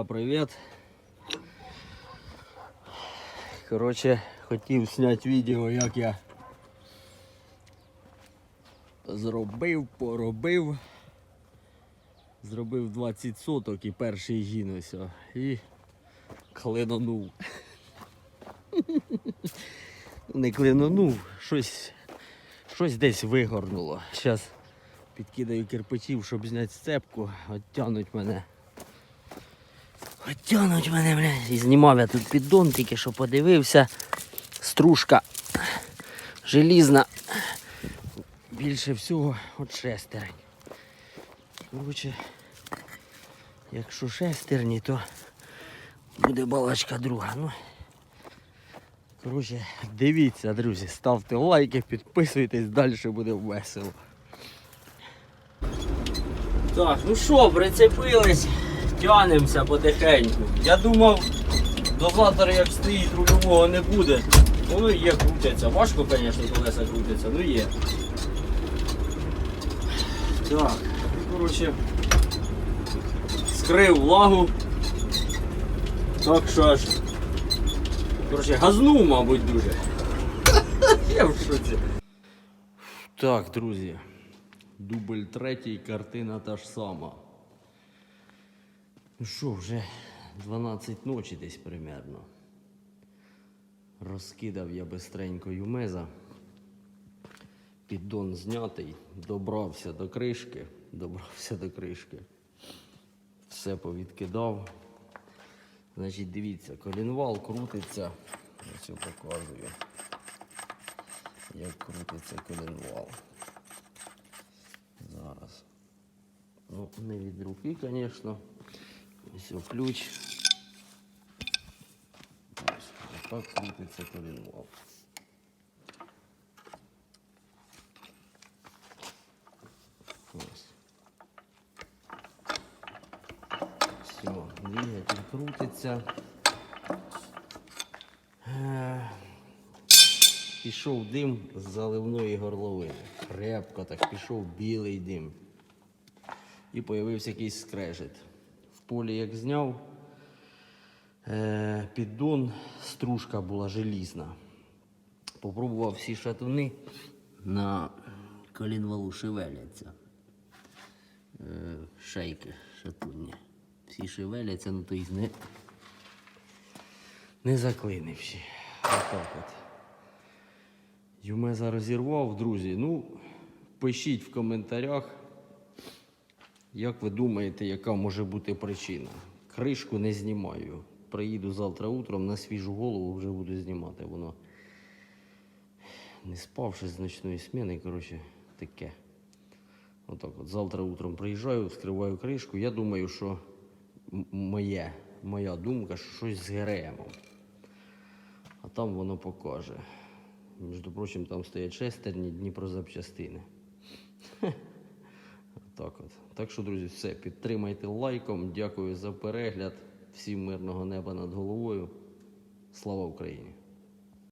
Друзья, привет. Короче, хотів зняти відео, як я зробив, поробив. Зробив 20 соток і перший гін. І клинонув. Не клинонув, щось, щось десь вигорнуло. Зараз підкидаю кирпичів, щоб зняти сцепку, оттянуть мене. Оттянуть мене, блядь. І знімав я тут піддон, тільки що подивився. Стружка желізна. Більше всього от шестерень. Коротше, якщо шестерні, то буде балачка друга. Ну, коротше, дивіться, друзі, ставте лайки, підписуйтесь, далі буде весело. Так, ну що, прицепились, тянемося потихеньку. Я думав, дозатор як стоїть, рульового не буде. Воно є, крутяться. Важко, звісно, колеса крутяться, ну є. Так, ну, коротше, скрив влагу. Так що аж. Коротше, газнув, мабуть, дуже. Я в шоці. Так, друзі. Дубль третій, картина та ж сама. Ну що, вже 12 ночі десь примерно. Розкидав я бистренько юмеза. Піддон знятий, добрався до кришки, добрався до кришки. Все повідкидав. Значить, дивіться, колінвал крутиться. Ось я показую. Як крутиться колінвал. Зараз. Ну, не від руки, звісно. Ось ключ. Ось, отак крутиться колінвал. Ось. Все, двигатель крутиться. Е, Пішов дим з заливної горловини. Крепко так пішов білий дим. І появився якийсь скрежет. Полі як зняв, е, піддон, стружка була желізна. Попробував всі шатуни на колінвалу шевеляться. Е, шейки шатунні. Всі шевеляться, ну то й не, не заклинивші. Отак от. Юмеза розірвав, друзі. Ну, пишіть в коментарях, як ви думаєте, яка може бути причина. Кришку не знімаю. Приїду завтра утром на свіжу голову вже буду знімати. Воно не спавши з ночної сміни, коротше, таке. Отак от. Завтра утром приїжджаю, вскриваю кришку. Я думаю, що моє, моя думка, що щось з ГРМом. А там воно покаже. Між прочим, там стоять шестерні Дніпро запчастини. Так от. Так що, друзі, все. Підтримайте лайком. Дякую за перегляд. Всім мирного неба над головою. Слава Україні!